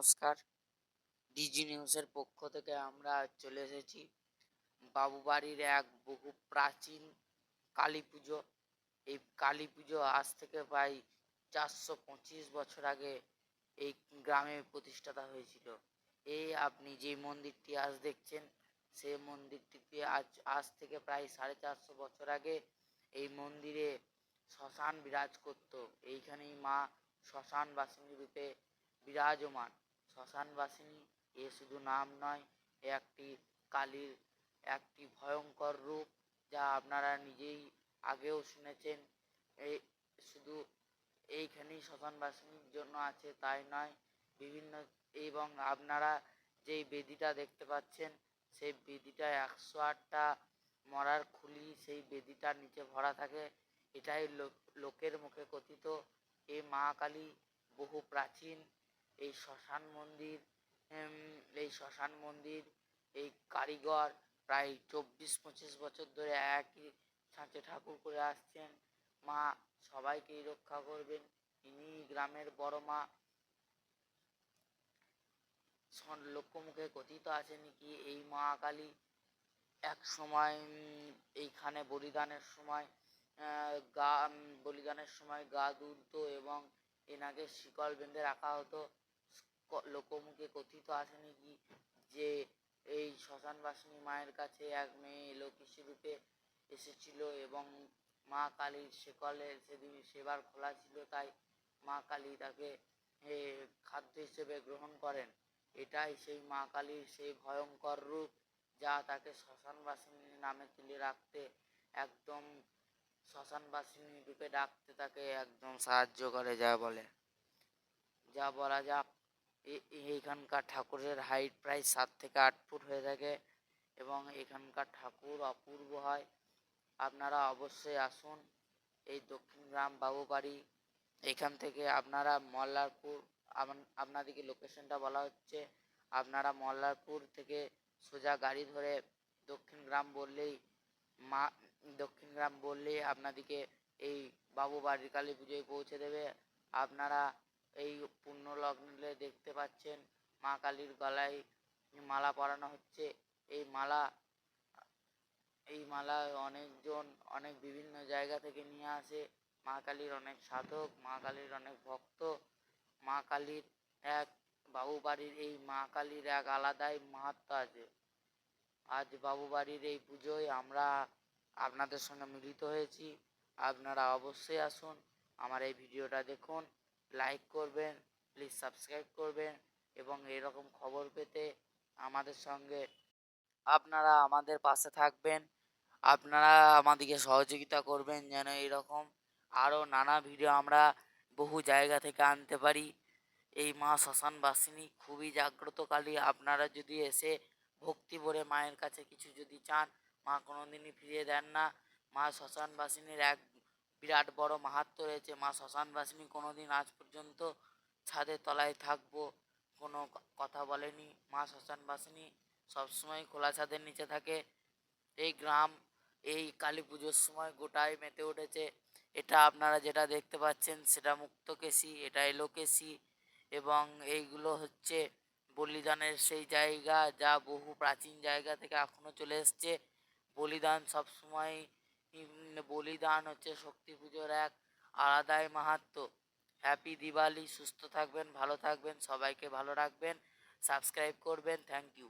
নমস্কার। ডিজি নিউজের পক্ষ থেকে আমরা চলে এসেছি বাবুবাড়ির এক বহু প্রাচীন কালী পুজো। এই কালী পুজো আজ থেকে প্রায় চারশো পঁচিশ বছর আগে এই গ্রামে প্রতিষ্ঠাতা হয়েছিল। এই আপনি যে মন্দিরটি আজ দেখছেন সেই মন্দিরটিতে আজ আজ থেকে প্রায় সাড়ে চারশো বছর আগে এই মন্দিরে শ্মশান বিরাজ করত। এইখানেই মা শ্মশান বাসিনী রূপে বিরাজমান। শ্মশানবাসিনী, এ শুধু নাম নয়, এ একটি কালীর একটি ভয়ঙ্কর রূপ যা আপনারা নিজেই আগেও শুনেছেন। এই শুধু এইখানেই শ্মশানবাসিনীর জন্য আছে, তাই নয়, বিভিন্ন এবং আপনারা যেই বেদিটা দেখতে পাচ্ছেন, সেই বেদিটা একশো আটটা মরার খুলি সেই বেদিটার নিচে ভরা থাকে। এটাই লোক লোকের মুখে কথিত। এ মা কালী বহু প্রাচীন এই শ্মশান মন্দির এই শ্মশান মন্দির, এই কারিগর প্রায় চব্বিশ, পঁচিশ বছর ধরে একই ছাঁচে ঠাকুর করে আসছেন। মা সবাইকেই রক্ষা করবেন। ইনি গ্রামের বড় মা। লোকমুখে কথিত আছে নাকি এই মা কালী এক সময় এইখানে বলিদানের সময় গা বলিদানের সময় গা দুলতো এবং এনাকে শিকল বেঁধে রাখা হতো। ক- লোকমুখে কথিত আছে নাকি যে এই শ্মশানবাসিনী মায়ের কাছে এক মেয়ে লোকিসী রূপে এসেছিল এবং মা কালীর সেকলে সেদিন সেবার খোলা ছিল, তাই মা কালী তাকে খাদ্য হিসেবে গ্রহণ করেন। এটাই সেই মা কালীর সেই ভয়ঙ্কর রূপ যা তাকে শ্মশান শ্মশানবাসিনী নামে তুলে রাখতে, একদম শ্মশানবাসিনী রূপে ডাকতে তাকে একদম সাহায্য করে, যা বলে। যা বলা যাক। এইখানকার ঠাকুরের হাইট প্রায় সাত থেকে আট ফুট হয়ে থাকে এবং এখানকার ঠাকুর অপূর্ব হয়। আপনারা অবশ্যই আসুন এই দক্ষিণ গ্রাম বাবুবাড়ি। এখান থেকে আপনারা মল্লারপুর আপনাদেরকে লোকেশনটা বলা হচ্ছে, আপনারা মল্লারপুর থেকে সোজা গাড়ি ধরে দক্ষিণ গ্রাম বললেই মা, দক্ষিণ গ্রাম বললেই আপনাদেরকে এই বাবু বাড়ির কালী পুজোয় পৌঁছে দেবে। আপনারা এই পুণ্য লগ্নে দেখতে পাচ্ছেন মা কালীর গলায় মালা পরানো হচ্ছে। এই মালা এই মালা অনেকজন, অনেক বিভিন্ন জায়গা থেকে নিয়ে আসে। মা কালীর অনেক সাধক, মা কালীর অনেক ভক্ত। মা কালীর এক বাবুবাড়ির এই মা কালীর এক আলাদাই মাহাত্ম আছে। আজ বাবুবাড়ির এই পুজোয় আমরা আপনাদের সঙ্গে মিলিত হয়েছি। আপনারা অবশ্যই আসুন, আমার এই ভিডিওটা দেখুন। লাইক করবেন প্লিজ সাবস্ক্রাইব করবেন এবং এরকম খবর পেতে আমাদের সঙ্গে আপনারা আমাদের পাশে থাকবেন। আপনারা আমাদেরকে সহযোগিতা করবেন যেন এরকম আরও নানা ভিডিও আমরা বহু জায়গা থেকে আনতে পারি। এই মা শ্মশানবাসিনী খুবই জাগ্রতকালী আপনারা যদি এসে ভক্তি ভরে মায়ের কাছে কিছু যদি চান, মা কোনোদিনই ফিরিয়ে দেন না। মা শ্মশানবাসিনীর এক বিরাট বড় মাহাত্ম রয়েছে। মা শ্মশানবাসিনী কোনোদিন আজ পর্যন্ত ছাদের তলায় থাকব, কোনো কথা বলেনি। মা শ্মশানবাসিনী সবসময় খোলা ছাদের নিচে থাকে। এই গ্রাম, এই কালী পুজোর সময় গোটায় মেতে উঠেছে। এটা আপনারা যেটা দেখতে পাচ্ছেন, সেটা মুক্ত মুক্তকেশী এটা এলোকেশী এবং এইগুলো হচ্ছে বলিদানের সেই জায়গা যা বহু প্রাচীন জায়গা থেকে এখনও চলে এসছে। বলিদান সবসময় বলিদান হচ্ছে শক্তি পুজোর এক আলাদাই মাহাত্ম। হ্যাপি দিওয়ালি সুস্থ থাকবেন, ভালো থাকবেন, সবাইকে ভালো রাখবেন সাবস্ক্রাইব করবেন থ্যাংক ইউ